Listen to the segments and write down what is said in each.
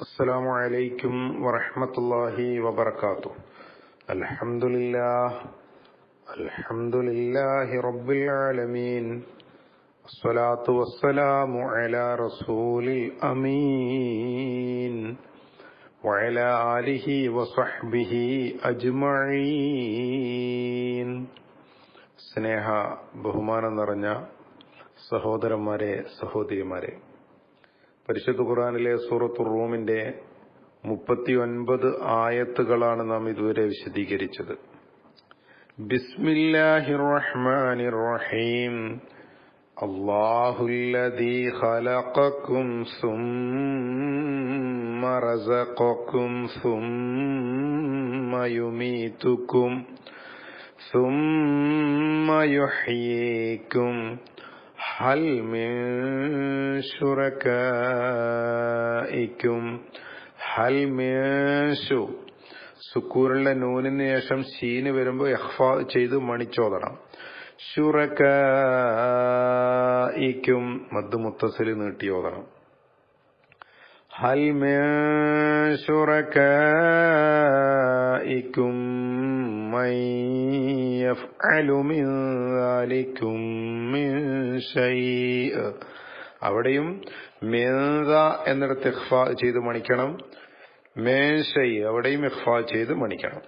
السلام عليكم ورحمة الله وبركاته الحمد لله الحمد لله رب العالمين الصلاة والسلام على رسول الأمين وعلى آله وصحبه أجمعين സ്നേഹ ബഹുമാനം നിറഞ്ഞ സഹോദരന്മാരെ സഹോദരിമാരെ പരിശുദ്ധ ഖുറാനിലെ സൂറത്തു റൂമിന്റെ മുപ്പത്തി ഒൻപത് ആയത്തുകളാണ് നാം ഇതുവരെ വിശദീകരിച്ചത്. ബിസ്മില്ലാഹി هل من شركائكم هل من شو സുക്കൂറിലെ നൂനിന് ശേഷം ഷീന് വരുമ്പോൾ എഹ്ഫ ചെയ്ത് മണിച്ചോദണം ഷുറക്കും മദ് മുത്തസിൽ നീട്ടിയോദണം هل من شركائكم من يفعل من ذلكم من شيء അവിടെയും മേന്ത എന്നിടത്ത് ഇഖ്ഫ ചെയ്ത് മണിക്കണം മേശൈ അവിടെയും ഇഖ്ഫ ചെയ്ത് മണിക്കണം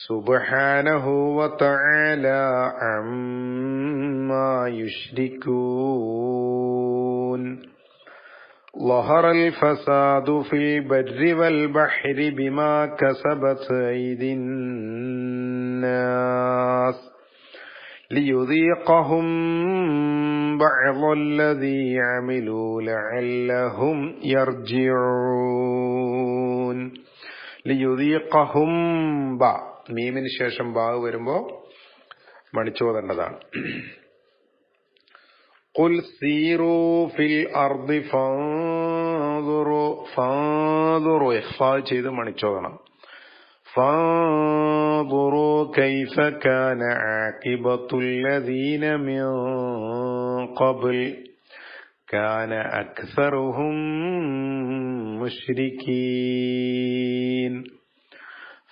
സുബ്ഹാനഹു വതആല അമ്മാ യുശ്രികൂൻ ظهر الفساد في البر والبحر بما كسبت أيدي الناس ليذيقهم بعض الذي عملوا لعلهم يرجعون ليذيقهم با മീമിന് ശേഷം ബാഗ് വരുമ്പോ മണിച്ചോതേണ്ടതാണ് قل سيروا في الأرض فانظروا فانظروا إخفاء ചെയ്ത് മണിച്ചോദണം فانظروا كيف كان عاقبة الذين من قبل كان أكثرهم مشركين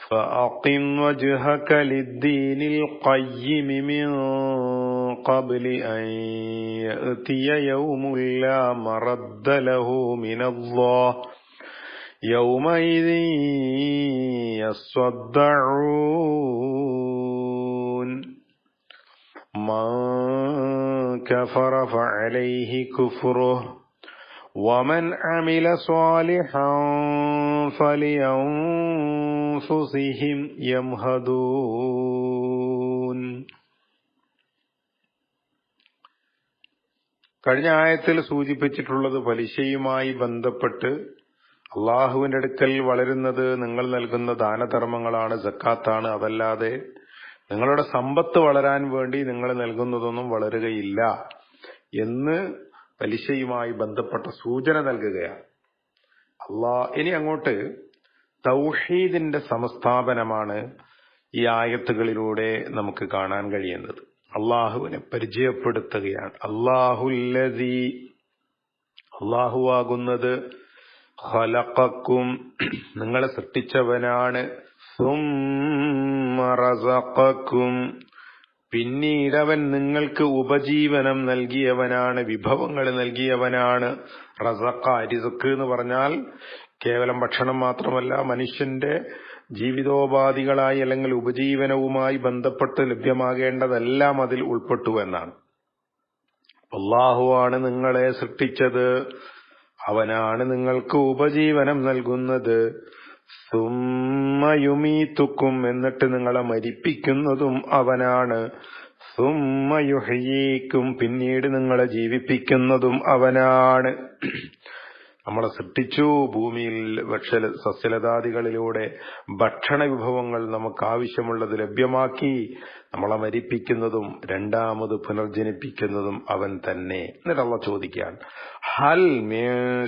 فأقم وجهك للدين القيم من قبل أن يأتي يوم لا مرد له من الله. يومئذ يصدعون. من كفر فعليه كفره. ومن عمل صالحا فلينفسهم يمهدون കഴിഞ്ഞ ആയത്തിൽ സൂചിപ്പിച്ചിട്ടുള്ളത് പലിശയുമായി ബന്ധപ്പെട്ട് അള്ളാഹുവിന്റെ അടുക്കൽ വളരുന്നത് നിങ്ങൾ നൽകുന്ന ദാനധർമ്മങ്ങളാണ് ജക്കാത്താണ് അതല്ലാതെ നിങ്ങളുടെ സമ്പത്ത് വളരാൻ വേണ്ടി നിങ്ങൾ നൽകുന്നതൊന്നും വളരുകയില്ല എന്ന് പലിശയുമായി ബന്ധപ്പെട്ട സൂചന നൽകുകയാണ്. അള്ളാ ഇനി അങ്ങോട്ട് തൗഹീദിന്റെ സമസ്ഥാപനമാണ് ഈ ആയത്തുകളിലൂടെ നമുക്ക് കാണാൻ കഴിയുന്നത്. അള്ളാഹുവിനെ പരിചയപ്പെടുത്തുകയാണ്. അള്ളാഹുല്ലതി അള്ളാഹുവാകുന്നത് ഹലക്കും നിങ്ങളെ സൃഷ്ടിച്ചവനാണ്. സും പിന്നീട് അവൻ നിങ്ങൾക്ക് ഉപജീവനം നൽകിയവനാണ് വിഭവങ്ങൾ നൽകിയവനാണ്. റസക്ക അരിസക്ക് എന്ന് പറഞ്ഞാൽ കേവലം ഭക്ഷണം മാത്രമല്ല മനുഷ്യന്റെ ജീവിതോപാധികളായി അല്ലെങ്കിൽ ഉപജീവനവുമായി ബന്ധപ്പെട്ട് ലഭ്യമാകേണ്ടതെല്ലാം അതിൽ ഉൾപ്പെട്ടു എന്നാണ്. അള്ളാഹുവാണ് നിങ്ങളെ സൃഷ്ടിച്ചത് അവനാണ് നിങ്ങൾക്ക് ഉപജീവനം നൽകുന്നത്. സുമ്മയുമീത്തുക്കും എന്നിട്ട് നിങ്ങളെ മരിപ്പിക്കുന്നതും അവനാണ്. സുമ്മയുഹയ്യേക്കും പിന്നീട് നിങ്ങളെ ജീവിപ്പിക്കുന്നതും അവനാണ്. നമ്മളെ സൃഷ്ടിച്ചു ഭൂമിയിൽ ഭക്ഷ്യ സസ്യലതാദികളിലൂടെ ഭക്ഷണ വിഭവങ്ങൾ നമുക്ക് ആവശ്യമുള്ളത് ലഭ്യമാക്കി. നമ്മളെ മരിപ്പിക്കുന്നതും രണ്ടാമത് പുനർജനിപ്പിക്കുന്നതും അവൻ തന്നെ എന്നിട്ടുള്ള ചോദിക്കുകയാണ് ഹൽ മിൻ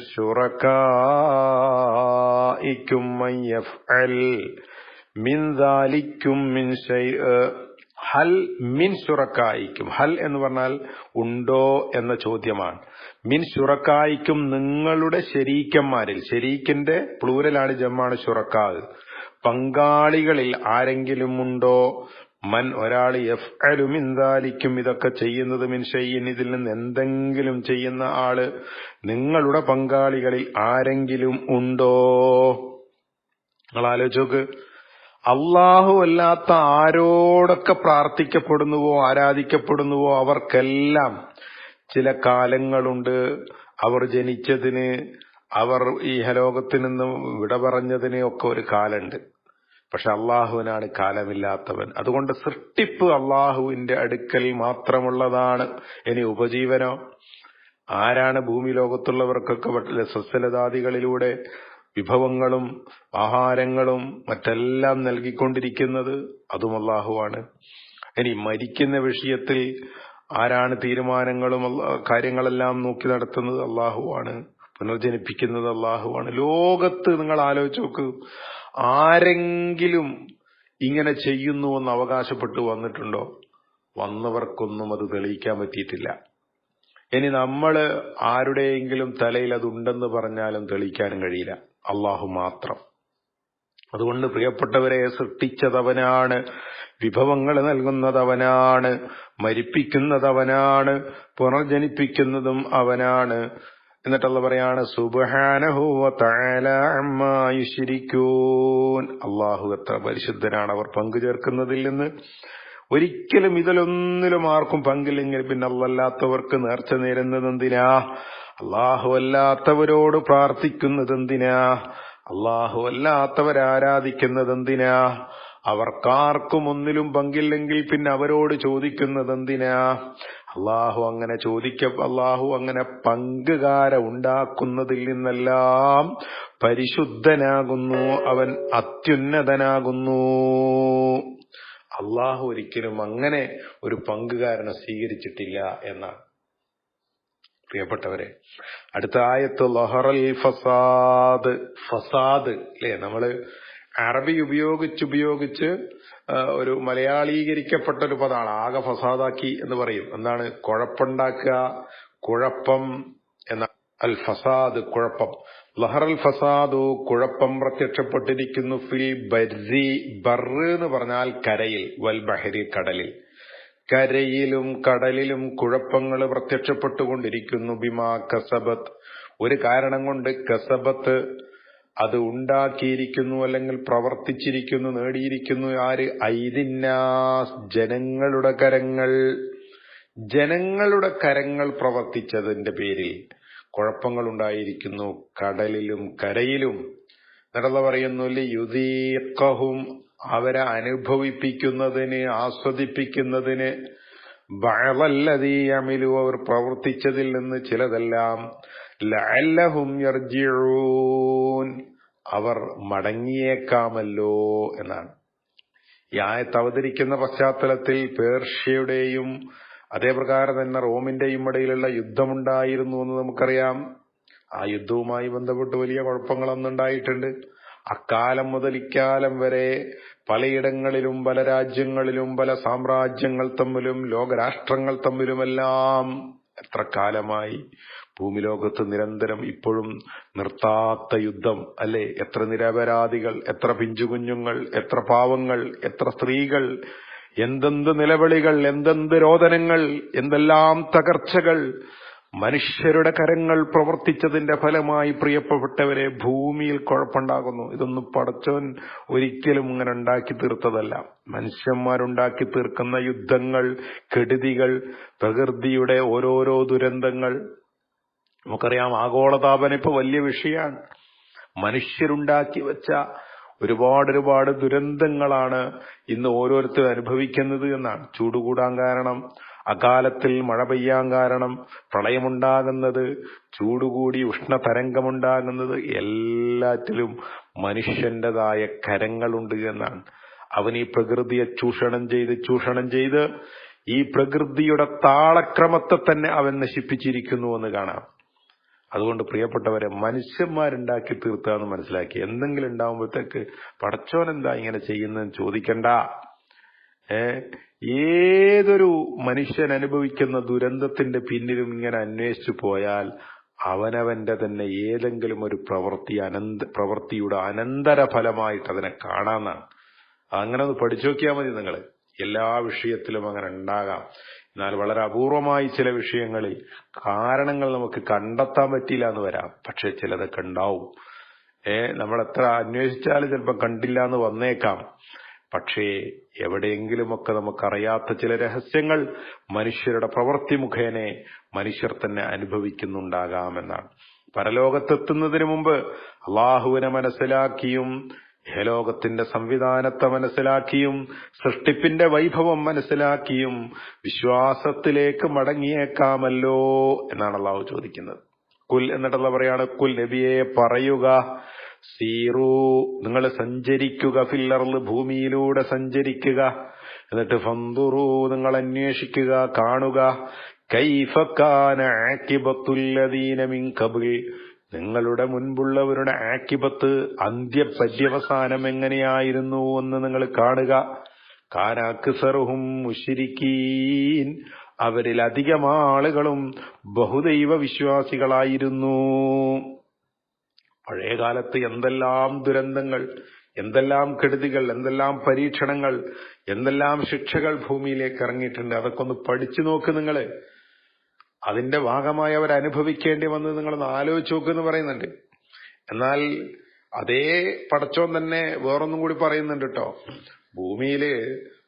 ഹൽ മിൻ ശുറക്കായിക്കും ഹൽ എന്ന് പറഞ്ഞാൽ ഉണ്ടോ എന്ന ചോദ്യമാണ്. മിൻ ശുറക്കായിക്കും നിങ്ങളുടെ ശരീക്കന്മാരിൽ ശരീക്കിന്റെ പ്ലൂരലാണ് ജമ്മാണ് ശുറക്കാവ് പങ്കാളികളിൽ ആരെങ്കിലും ഉണ്ടോ? മൻ ഒരാൾ എഫ് അലുമിന്താലിക്കും ഇതൊക്കെ ചെയ്യുന്നത് മിൻ ഷെയ്യൻ ഇതിൽ നിന്ന് എന്തെങ്കിലും ചെയ്യുന്ന ആൾ നിങ്ങളുടെ പങ്കാളികളിൽ ആരെങ്കിലും ഉണ്ടോ? നിങ്ങൾ ആലോചിച്ചോക്ക് അള്ളാഹു അല്ലാത്ത ആരോടൊക്കെ പ്രാർത്ഥിക്കപ്പെടുന്നുവോ ആരാധിക്കപ്പെടുന്നുവോ അവർക്കെല്ലാം ചില കാലങ്ങളുണ്ട്. അവർ ജനിച്ചതിന് അവർ ഈ ഹലോകത്തിൽ നിന്ന് വിട പറഞ്ഞതിന് ഒക്കെ ഒരു കാലുണ്ട് പക്ഷെ അള്ളാഹുവിനാണ് കാലമില്ലാത്തവൻ. അതുകൊണ്ട് സൃഷ്ടിപ്പ് അള്ളാഹുവിന്റെ അടുക്കൽ മാത്രമുള്ളതാണ്. ഇനി ഉപജീവനോ? ആരാണ് ഭൂമി ലോകത്തുള്ളവർക്കൊക്കെ സസ്യലതാദികളിലൂടെ വിഭവങ്ങളും ആഹാരങ്ങളും മറ്റെല്ലാം നൽകിക്കൊണ്ടിരിക്കുന്നത് അതും അള്ളാഹുവാണ്. ഇനി മരിക്കുന്ന വിഷയത്തിൽ ആരാണ് തീരുമാനങ്ങളും കാര്യങ്ങളെല്ലാം നോക്കി നടത്തുന്നത്? അള്ളാഹുവാണ്. പുനർജനിപ്പിക്കുന്നത് അള്ളാഹുവാണ്. ലോകത്ത് നിങ്ങൾ ആലോചിച്ച് നോക്ക്. ആരെങ്കിലും ഇങ്ങനെ ചെയ്യുന്നു എന്ന് അവകാശപ്പെട്ടു വന്നിട്ടുണ്ടോ? വന്നവർക്കൊന്നും അത് തെളിയിക്കാൻ പറ്റിയിട്ടില്ല. ഇനി നമ്മൾ ആരുടെയെങ്കിലും തലയിൽ അതുണ്ടെന്ന് പറഞ്ഞാലും തെളിയിക്കാനും കഴിയില്ല. അള്ളാഹു മാത്രം. അതുകൊണ്ട് പ്രിയപ്പെട്ടവരെ സൃഷ്ടിച്ചതവനാണ് വിഭവങ്ങൾ നൽകുന്നതവനാണ് മരിപ്പിക്കുന്നതവനാണ് പുനർജനിപ്പിക്കുന്നതും അവനാണ്. എന്നിട്ടുള്ള പറയാണ് അള്ളാഹു എത്ര പരിശുദ്ധനാണ് അവർ പങ്കു ചേർക്കുന്നതിൽ നിന്ന്. ഒരിക്കലും ഇതിലൊന്നിലും ആർക്കും പങ്കില്ലെങ്കിൽ പിന്നെ അല്ലല്ലാത്തവർക്ക് നേർച്ച നേരുന്നത് എന്തിനാ? അള്ളാഹു അല്ലാത്തവരോട് പ്രാർത്ഥിക്കുന്നത് എന്തിനാ? അള്ളാഹു അല്ലാത്തവരാരാധിക്കുന്നത് എന്തിനാ? അവർക്കാർക്കും ഒന്നിലും പങ്കില്ലെങ്കിൽ പിന്നെ അവരോട് ചോദിക്കുന്നത് എന്തിനാ? അള്ളാഹു അങ്ങനെ ചോദിക്ക അള്ളാഹു അങ്ങനെ പങ്കുകാര ഉണ്ടാക്കുന്നതിൽ നിന്നെല്ലാം പരിശുദ്ധനാകുന്നു അവൻ അത്യുന്നതനാകുന്നു. അള്ളാഹു ഒരിക്കലും അങ്ങനെ ഒരു പങ്കുകാരനെ സ്വീകരിച്ചിട്ടില്ല എന്നാണ്. പ്രിയപ്പെട്ടവരെ അടുത്ത ആയത്ത് ലഹറൽ ഫസാദ് ഫസാദ് അല്ലെ? നമ്മൾ അറബി ഉപയോഗിച്ച് ഉപയോഗിച്ച് ഒരു മലയാളീകരിക്കപ്പെട്ട ഒരു പദമാണ് ആകെ ഫസാദാക്കി എന്ന് പറയും. എന്താണ്? കുഴപ്പമുണ്ടാക്കുക കുഴപ്പം എന്ന അൽ ഫസാദ് കുഴപ്പം. ലഹറൽ ഫസാദു കുഴപ്പം പ്രത്യക്ഷപ്പെട്ടിരിക്കുന്നു ഫിൽ ബർരി ബർറ് എന്ന് പറഞ്ഞാൽ കരയിൽ വൽ ബഹരി കടലിൽ. കരയിലും കടലിലും കുഴപ്പങ്ങൾ പ്രത്യക്ഷപ്പെട്ടുകൊണ്ടിരിക്കുന്നു. ബിമാ കസബത്ത്. ഒരു കാരണം കൊണ്ട് കസബത്ത് അത് ഉണ്ടാക്കിയിരിക്കുന്നു അല്ലെങ്കിൽ പ്രവർത്തിച്ചിരിക്കുന്നു നേടിയിരിക്കുന്നു ആര്? ഐതിന്നാസ് ജനങ്ങളുടെ കരങ്ങൾ. ജനങ്ങളുടെ കരങ്ങൾ പ്രവർത്തിച്ചതിന്റെ പേരിൽ കുഴപ്പങ്ങൾ ഉണ്ടായിരിക്കുന്നു കടലിലും കരയിലും. നടന്ന പറയുന്നു യുദീക്കഹും അവരെ അനുഭവിപ്പിക്കുന്നതിന് ആസ്വദിപ്പിക്കുന്നതിന് ബഴവല്ലതീ അമിലു അവർ പ്രവർത്തിച്ചതിൽ നിന്ന് ചിലതെല്ലാം ലഅല്ലഹും യർജിഊൻ. അവർ മടങ്ങിയേക്കാമല്ലോ എന്നാണ്. ഈ ആയത്ത് അവതരിക്കുന്ന പശ്ചാത്തലത്തിൽ പേർഷ്യയുടെയും അതേപ്രകാരം തന്നെ റോമിന്റെയും ഇടയിലുള്ള യുദ്ധമുണ്ടായിരുന്നു എന്ന് നമുക്കറിയാം. ആ യുദ്ധവുമായി ബന്ധപ്പെട്ട് വലിയ കുഴപ്പങ്ങളൊന്നും ഉണ്ടായിട്ടുണ്ട് അക്കാലം മുതൽ ഇക്കാലം വരെ പലയിടങ്ങളിലും പല രാജ്യങ്ങളിലും പല സാമ്രാജ്യങ്ങൾ തമ്മിലും ലോകരാഷ്ട്രങ്ങൾ തമ്മിലുമെല്ലാം എത്ര കാലമായി ഭൂമിലോകത്ത് നിരന്തരം ഇപ്പോഴും നിർത്താത്ത യുദ്ധം അല്ലെ? എത്ര നിരപരാധികൾ എത്ര പിഞ്ചുകുഞ്ഞുങ്ങൾ എത്ര പാവങ്ങൾ എത്ര സ്ത്രീകൾ എന്തെന്ത് നിലവിളികൾ എന്തെന്ത് രോദനങ്ങൾ എന്തെല്ലാം തകർച്ചകൾ മനുഷ്യരുടെ കരങ്ങൾ പ്രവർത്തിച്ചതിന്റെ ഫലമായി പ്രിയപ്പെട്ടവരെ ഭൂമിയിൽ കുഴപ്പമുണ്ടാകുന്നു. ഇതൊന്നും പടച്ചവൻ ഒരിക്കലും ഇങ്ങനെ ഉണ്ടാക്കി തീർത്തതല്ല. മനുഷ്യന്മാരുണ്ടാക്കി തീർക്കുന്ന യുദ്ധങ്ങൾ കെടുതികൾ പ്രകൃതിയുടെ ഓരോരോ ദുരന്തങ്ങൾ നമുക്കറിയാം ആഗോളതാപനം ഇപ്പൊ വലിയ വിഷയമാണ്. മനുഷ്യരുണ്ടാക്കി വെച്ച ഒരുപാട് ഒരുപാട് ദുരന്തങ്ങളാണ് ഇന്ന് ഓരോരുത്തരും അനുഭവിക്കുന്നത് എന്നാണ്. ചൂടുകൂടാൻ കാരണം അകാലത്തിൽ മഴ പെയ്യാൻ കാരണം പ്രളയമുണ്ടാകുന്നത് ചൂടുകൂടി ഉഷ്ണതരംഗമുണ്ടാകുന്നത് എല്ലാറ്റിലും മനുഷ്യന്റേതായ കരങ്ങളുണ്ട് എന്നാണ്. അവൻ ഈ പ്രകൃതിയെ ചൂഷണം ചെയ്ത് ചൂഷണം ചെയ്ത് ഈ പ്രകൃതിയുടെ താളക്രമത്തെ തന്നെ അവൻ നശിപ്പിച്ചിരിക്കുന്നു എന്ന് കാണാം. അതുകൊണ്ട് പ്രിയപ്പെട്ടവരെ മനുഷ്യന്മാരുണ്ടാക്കി തീർത്താന്ന് മനസ്സിലാക്കി. എന്തെങ്കിലും ഉണ്ടാവുമ്പോഴത്തേക്ക് പടച്ചോൻ എന്താ ഇങ്ങനെ ചെയ്യുന്നതെന്ന് ചോദിക്കണ്ട. ഏതൊരു മനുഷ്യൻ അനുഭവിക്കുന്ന ദുരന്തത്തിന്റെ പിന്നിലും ഇങ്ങനെ അന്വേഷിച്ചു പോയാൽ അവനവന്റെ തന്നെ ഏതെങ്കിലും ഒരു പ്രവൃത്തി അനന്ത പ്രവൃത്തിയുടെ അനന്തര ഫലമായിട്ട് അതിനെ കാണാന്നാണ് അങ്ങനെ ഒന്ന് പഠിച്ചു നോക്കിയാൽ മതി നിങ്ങൾ എല്ലാ വിഷയത്തിലും അങ്ങനെ ഉണ്ടാകാം. എന്നാൽ വളരെ അപൂർവമായി ചില വിഷയങ്ങളിൽ കാരണങ്ങൾ നമുക്ക് കണ്ടെത്താൻ പറ്റിയില്ല എന്ന് വരാം. പക്ഷെ ചിലതൊക്കെ ഉണ്ടാവും. ഏ? നമ്മൾ എത്ര അന്വേഷിച്ചാലും ചിലപ്പോൾ കണ്ടില്ല എന്ന് വന്നേക്കാം. പക്ഷേ എവിടെയെങ്കിലുമൊക്കെ നമുക്കറിയാത്ത ചില രഹസ്യങ്ങൾ മനുഷ്യരുടെ പ്രവൃത്തി മുഖേനെ മനുഷ്യർ തന്നെ അനുഭവിക്കുന്നുണ്ടാകാമെന്നാണ്. പരലോകത്തെത്തുന്നതിന് മുമ്പ് അള്ളാഹുവിനെ മനസ്സിലാക്കിയും ഹലോകത്തിന്റെ സംവിധാനത്തെ മനസ്സിലാക്കിയും സൃഷ്ടിപ്പിന്റെ വൈഭവം മനസ്സിലാക്കിയും വിശ്വാസത്തിലേക്ക് മടങ്ങിയേക്കാമല്ലോ എന്നാണ് അള്ളാഹു ചോദിക്കുന്നത്. കുൽ എന്നിട്ടുള്ള പറയാണ് കുൽ നബിയെ പറയുക സീറു നിങ്ങൾ സഞ്ചരിക്കുക ഫില്ലറിൽ ഭൂമിയിലൂടെ സഞ്ചരിക്കുക. എന്നിട്ട് ഫന്തുറു നിങ്ങൾ അന്വേഷിക്കുക കാണുക. നിങ്ങളുടെ മുൻപുള്ളവരുടെ ആക്കിപത്ത് അന്ത്യ പര്യവസാനം എങ്ങനെയായിരുന്നു എന്ന് നിങ്ങൾ കാണുക. കാനാക്സറുഹും മുഷിരിക്കീൻ അവരിൽ അധികം ആളുകളും ബഹുദൈവ വിശ്വാസികളായിരുന്നു പഴയ കാലത്ത് എന്തെല്ലാം ദുരന്തങ്ങൾ എന്തെല്ലാം കെടുതികൾ എന്തെല്ലാം പരീക്ഷണങ്ങൾ എന്തെല്ലാം ശിക്ഷകൾ ഭൂമിയിലേക്ക് ഇറങ്ങിയിട്ടുണ്ട് അതൊക്കെ ഒന്ന് പഠിച്ചു നോക്ക് നിങ്ങൾ. അതിന്റെ ഭാഗമായി അവർ അനുഭവിക്കേണ്ടി വന്നത് നിങ്ങളൊന്ന് ആലോചിച്ച് നോക്കെന്ന് പറയുന്നുണ്ട്. എന്നാൽ അതേ പടച്ചോൻ തന്നെ വേറൊന്നും കൂടി പറയുന്നുണ്ട് കേട്ടോ. ഭൂമിയിൽ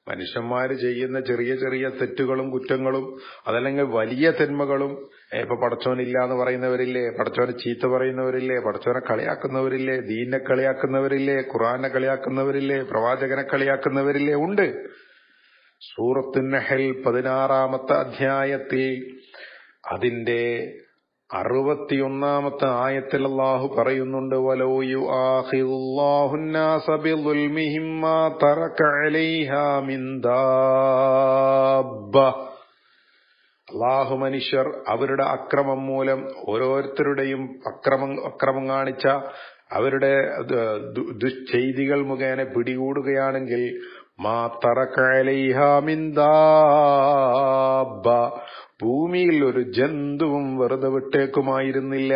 മനുഷ്യന്മാര് ചെയ്യുന്ന ചെറിയ ചെറിയ തെറ്റുകളും കുറ്റങ്ങളും അതല്ലെങ്കിൽ വലിയ തിന്മകളും ഇപ്പൊ പടച്ചോനില്ല എന്ന് പറയുന്നവരില്ലേ? പടച്ചോനെ ചീത്ത പറയുന്നവരില്ലേ? പടച്ചോനെ കളിയാക്കുന്നവരില്ലേ? ദീനെ കളിയാക്കുന്നവരില്ലേ? ഖുറാനെ കളിയാക്കുന്നവരില്ലേ? പ്രവാചകനെ കളിയാക്കുന്നവരില്ലേ? ഉണ്ട്. സൂറത്തു നഹൽ പതിനാറാമത്തെ അധ്യായത്തിൽ അതിന്റെ അറുപത്തിയൊന്നാമത്തെ ആയത്തിൽ അള്ളാഹു പറയുന്നുണ്ട് വലോ യു അള്ളാഹു മനുഷ്യർ അവരുടെ അക്രമം മൂലം ഓരോരുത്തരുടെയും അക്രമം അക്രമം കാണിച്ച അവരുടെ ദുശ്ചെയ്തികൾ മുഖേന പിടികൂടുകയാണെങ്കിൽ ഭൂമിയിൽ ഒരു ജന്തുവും വെറുതെ വിട്ടേക്കുമായിരുന്നില്ല.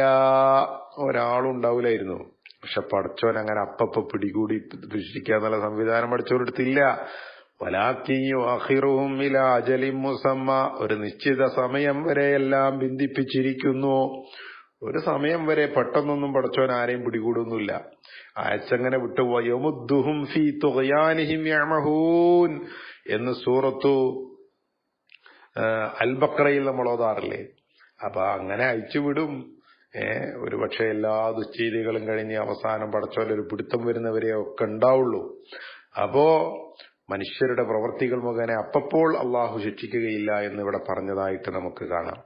ഒരാളുണ്ടാവില്ലായിരുന്നു. പക്ഷെ പടച്ചോൻ അങ്ങനെ അപ്പപ്പ പിടികൂടി ദുഷിക്കാന്നുള്ള സംവിധാനം പഠിച്ചവരെടുത്തില്ല ഒരു നിശ്ചിത സമയം വരെ എല്ലാം ബന്ധിപ്പിച്ചിരിക്കുന്നു. ഒരു സമയം വരെ പെട്ടെന്നൊന്നും പടച്ചോൻ ആരെയും പിടികൂടുന്നില്ല. അയച്ചങ്ങനെ വിട്ടു വയോമുദ്ദുഹും ഫീ തുകയാനിഹിം യമഹൂൻ എന്ന് സൂറത്തു അൽബക്രയിൽ നമ്മൾ ഓതാറില്ലേ? അപ്പൊ അങ്ങനെ അയച്ചുവിടും ഏഹ് ഒരുപക്ഷെ എല്ലാ ദുശ്ചീതികളും കഴിഞ്ഞ് അവസാനം പടച്ചോലൊരു പിടുത്തം വരുന്നവരെ ഒക്കെ ഉണ്ടാവുള്ളൂ. അപ്പോ മനുഷ്യരുടെ പ്രവൃത്തികൾ മുഖേന അപ്പപ്പോൾ അള്ളാഹു ശിക്ഷിക്കുകയില്ല എന്ന് ഇവിടെ പറഞ്ഞതായിട്ട് നമുക്ക് കാണാം.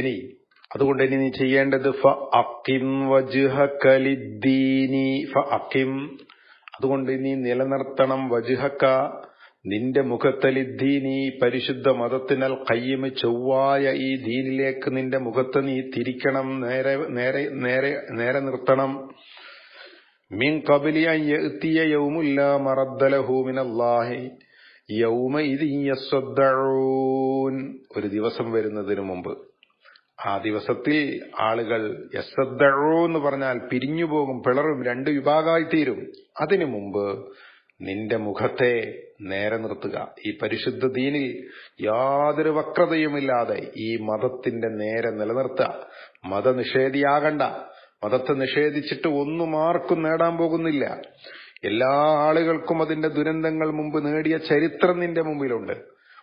ഇനി അതുകൊണ്ട് ഇനി നീ ചെയ്യേണ്ടത് ഫ അക്കിം വജുഹക്കലിദ്ദീനി ഫ അക്കിം അതുകൊണ്ട് നീ നിലനിർത്തണം വജുഹക്ക നിന്റെ മുഖത്തലിദ്ദീനി പരിശുദ്ധ മതത്തിനാൽ കയ്യമ് ചൊവ്വായ ഈ ദീനിലേക്ക് നിന്റെ മുഖത്ത് നീ തിരിക്കണം നേരെ നേരെ നേരെ നേരെ നിർത്തണം. ഒരു ദിവസം വരുന്നതിന് മുമ്പ്. ആ ദിവസത്തിൽ ആളുകൾ യസദ്ദഴോ എന്ന് പറഞ്ഞാൽ പിരിഞ്ഞു പോകും പിളറും രണ്ട് വിഭാഗമായി തീരും. അതിനു മുമ്പ് നിന്റെ മുഖത്തെ നേരെ നിർത്തുക. ഈ പരിശുദ്ധ ദീനിൽ യാതൊരു വക്രതയുമില്ലാതെ ഈ മതത്തിന്റെ നേരെ നിലനിർത്തുക. മതനിഷേധിയാകണ്ട. മതത്തെ നിഷേധിച്ചിട്ട് ഒന്നും ആർക്കും നേടാൻ പോകുന്നില്ല. എല്ലാ ആളുകൾക്കും അതിന്റെ ദുരന്തങ്ങൾ മുമ്പ് നേടിയ ചരിത്രം നിന്റെ മുമ്പിലുണ്ട്.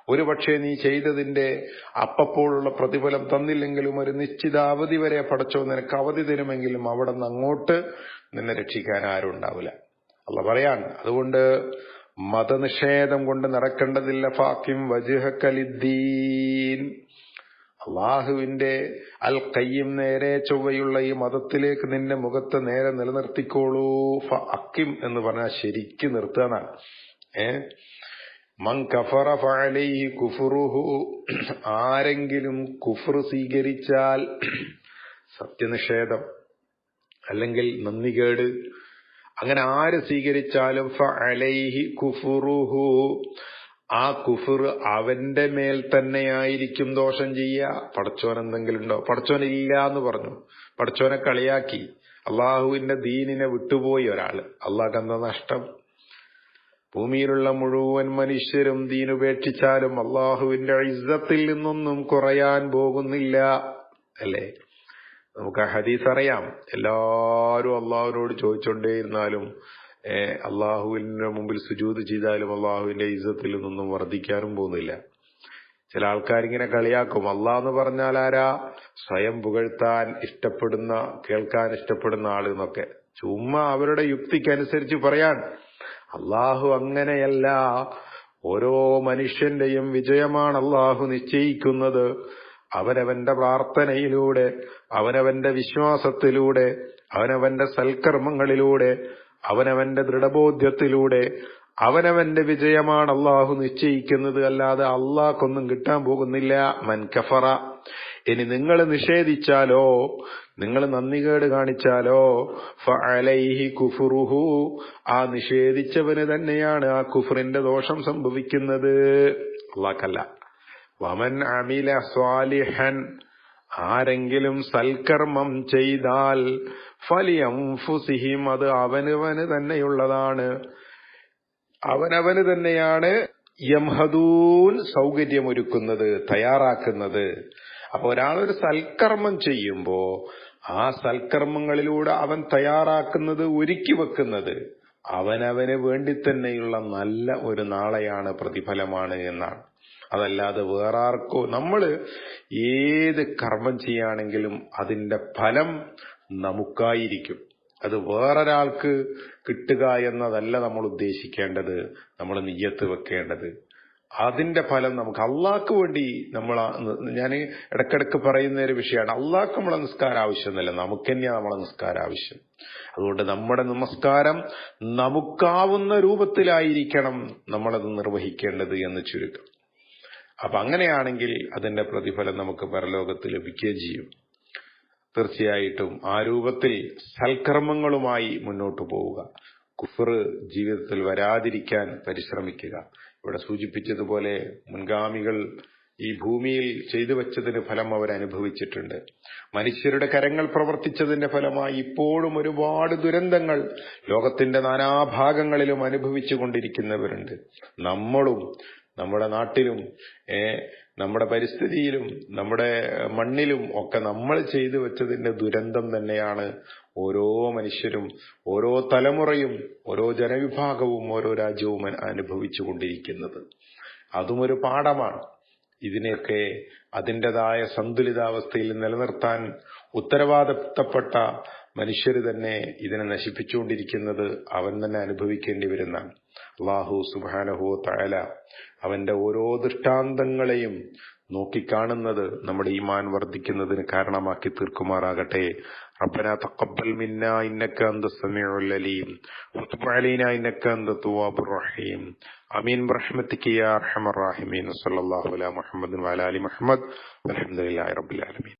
ഒരുപക്ഷെ നീ ചെയ്തതിന്റെ അപ്പപ്പോഴുള്ള പ്രതിഫലം തന്നില്ലെങ്കിലും ഒരു നിശ്ചിത അവധി വരെ പടച്ചോ നിനക്ക് അവധി തരുമെങ്കിലും അവിടെ നിന്ന് അങ്ങോട്ട് നിന്നെ രക്ഷിക്കാൻ ആരും ഉണ്ടാവില്ല. അല്ല പറയാൻ അതുകൊണ്ട് മതനിഷേധം കൊണ്ട് നടക്കേണ്ടതില്ല. ഫാക്കിം വജുഹക്കലിദ്ദീൻ അള്ളാഹുവിന്റെ അൽ കയ്യും നേരെ ചൊവ്വയുള്ള ഈ മതത്തിലേക്ക് നിന്റെ മുഖത്ത് നേരെ നിലനിർത്തിക്കോളൂ. ഫ അക്കിം എന്ന് പറഞ്ഞാൽ ശരിക്ക് നിർത്തുകയാണ്. ഏ? മൻ കഫറ ഫഅലൈഹി കുഫുറുഹു. ആരെങ്കിലും കുഫർ സ്വീകരിച്ചാൽ സത്യനിഷേധം. അല്ലെങ്കിൽ നന്ദികേട്. അങ്ങനെ ആര് സ്വീകരിച്ചാലും ഫഅലൈഹി കുഫുറുഹു. ആ കുഫർ അവന്റെ മേൽ തന്നെയായിരിക്കും ദോഷം ചെയ്യുക. പടച്ചോൻ എന്തെങ്കിലും ഉണ്ടോ പടച്ചോൻ ഇല്ല എന്ന് പറഞ്ഞു. പടച്ചോനെ കളിയാക്കി. അള്ളാഹുവിന്റെ ദീനിനെ വിട്ടുപോയി ഒരാൾ അള്ളാഹ് എന്താ നഷ്ടം? ഭൂമിയിലുള്ള മുഴുവൻ മനുഷ്യരും ദീനുപേക്ഷിച്ചാലും അള്ളാഹുവിന്റെ ഇസ്സത്തിൽ നിന്നൊന്നും കുറയാൻ പോകുന്നില്ല. അല്ലേ? നമുക്ക് ഹദീസ് അറിയാം. എല്ലാവരും അള്ളാഹുവിനോട് ചോദിച്ചുകൊണ്ടേയിരുന്നാലും ഏഹ് അള്ളാഹുവിന്റെ മുമ്പിൽ സുജൂത് ചെയ്താലും അള്ളാഹുവിന്റെ ഇസത്തിൽ നിന്നും വർദ്ധിക്കാനും പോകുന്നില്ല. ചില ആൾക്കാരിങ്ങനെ കളിയാക്കും. അള്ളാഹ് എന്ന് പറഞ്ഞാൽ ആരാ? സ്വയം പുകഴ്ത്താൻ ഇഷ്ടപ്പെടുന്ന കേൾക്കാൻ ഇഷ്ടപ്പെടുന്ന ആൾ എന്നൊക്കെ. ചുമ്മാ അവരുടെ യുക്തിക്കനുസരിച്ച് പറയാൻ. അള്ളാഹു അങ്ങനെയല്ല. ഓരോ മനുഷ്യന്റെയും വിജയമാണ് അള്ളാഹു നിശ്ചയിക്കുന്നത്. അവനവന്റെ പ്രാർത്ഥനയിലൂടെ അവനവന്റെ വിശ്വാസത്തിലൂടെ അവനവന്റെ സൽക്കർമ്മങ്ങളിലൂടെ അവനവന്റെ ദൃഢബോധ്യത്തിലൂടെ അവനവന്റെ വിജയമാണ് അള്ളാഹു നിശ്ചയിക്കുന്നത്. അല്ലാതെ അള്ളാഹ്ക്കൊന്നും കിട്ടാൻ പോകുന്നില്ല. മൻകഫറ ഇനി നിങ്ങൾ നിഷേധിച്ചാലോ നിങ്ങൾ നന്ദികേട് കാണിച്ചാലോ ഫഅലൈഹി കുഫുറുഹു. ആ നിഷേധിച്ചവന് തന്നെയാണ് ആ കുഫറിന്റെ ദോഷം സംഭവിക്കുന്നത്. അള്ളാഹ്ക്കല്ല വമൻ അമില സ്വാലിഹൻ. ആരെങ്കിലും സൽക്കർമ്മം ചെയ്താൽ ഫലിയംഫുസിഹിം അത് അവനവന് തന്നെയുള്ളതാണ്. അവനവന് തന്നെയാണ് യംഹദൂൻ സൗകര്യമൊരുക്കുന്നത് തയ്യാറാക്കുന്നത്. അപ്പൊ ഒരാളൊരു സൽക്കർമ്മം ചെയ്യുമ്പോ ആ സൽക്കർമ്മങ്ങളിലൂടെ അവൻ തയ്യാറാക്കുന്നത് ഒരുക്കി വെക്കുന്നത് അവനവന് വേണ്ടി തന്നെയുള്ള നല്ല ഒരു നാളെയാണ് പ്രതിഫലമാണ് എന്നാണ്. അതല്ലാതെ വേറാർക്കോ നമ്മൾ ഏത് കർമ്മം ചെയ്യുകയാണെങ്കിലും അതിന്റെ ഫലം നമുക്കായിരിക്കും. അത് വേറൊരാൾക്ക് കിട്ടുക എന്നതല്ല നമ്മൾ ഉദ്ദേശിക്കേണ്ടത് നമ്മൾ നെയ്യത്ത് വെക്കേണ്ടത്. അതിന്റെ ഫലം നമുക്ക് അള്ളാഹ്ക്ക് വേണ്ടി നമ്മൾ ഞാൻ ഇടക്കിടക്ക് പറയുന്ന ഒരു വിഷയമാണ്. അള്ളാഹ്ക്ക് നമ്മളെ നിസ്കാരം ആവശ്യമൊന്നുമില്ല. നമുക്ക് തന്നെയാണ് നമ്മളെ നിസ്കാരം ആവശ്യം. അതുകൊണ്ട് നമ്മുടെ നമസ്കാരം നമുക്കാവുന്ന രൂപത്തിലായിരിക്കണം നമ്മളത് നിർവഹിക്കേണ്ടത് എന്ന് ചുരുക്കം. അപ്പൊ അങ്ങനെയാണെങ്കിൽ അതിന്റെ പ്രതിഫലം നമുക്ക് പരലോകത്ത് ലഭിക്കുകയും ചെയ്യും. തീർച്ചയായിട്ടും ആ രൂപത്തിൽ സൽക്കർമ്മങ്ങളുമായി മുന്നോട്ടു പോവുക. കുഫർ ജീവിതത്തിൽ വരാതിരിക്കാൻ പരിശ്രമിക്കുക. ഇവിടെ സൂചിപ്പിച്ചതുപോലെ മുൻഗാമികൾ ഈ ഭൂമിയിൽ ചെയ്തു വെച്ചതിന് ഫലം അവർ അനുഭവിച്ചിട്ടുണ്ട്. മനുഷ്യരുടെ കരങ്ങൾ പ്രവർത്തിച്ചതിന്റെ ഫലമായി ഇപ്പോഴും ഒരുപാട് ദുരന്തങ്ങൾ ലോകത്തിന്റെ നാനാഭാഗങ്ങളിലും അനുഭവിച്ചു കൊണ്ടിരിക്കുന്നവരുണ്ട് നമ്മളും നമ്മുടെ നാട്ടിലും നമ്മുടെ പരിസ്ഥിതിയിലും നമ്മുടെ മണ്ണിലും ഒക്കെ നമ്മൾ ചെയ്തു വെച്ചതിന്റെ ദുരന്തം തന്നെയാണ് ഓരോ മനുഷ്യരും ഓരോ തലമുറയും ഓരോ ജനവിഭാഗവും ഓരോ രാജ്യവും അനുഭവിച്ചു കൊണ്ടിരിക്കുന്നത്. അതും ഒരു പാഠമാണ്. ഇതിനെയൊക്കെ അതിന്റെതായ സന്തുലിതാവസ്ഥയിൽ നിലനിർത്താൻ ഉത്തരവാദിത്തപ്പെട്ട മനുഷ്യർ തന്നെ ഇതിനെ നശിപ്പിച്ചുകൊണ്ടിരിക്കുന്നത് അവൻ തന്നെ അനുഭവിക്കേണ്ടി വരുന്നതാണ് അള്ളാഹു സുബാനഹു തയല അവന്റെ ഓരോ ദൃഷ്ടാന്തങ്ങളെയും നോക്കിക്കാണുന്നത് നമ്മുടെ ഈമാൻ വർദ്ധിക്കുന്നതിന് കാരണമാക്കി തീർക്കുമാറാകട്ടെ ربنا تقبل منا إنك أنت السميع العليم وتب علينا إنك أنت التواب الرحيم آمين برحمتك يا أرحم الراحمين صلى الله على محمد وعلى آل محمد والحمد لله رب العالمين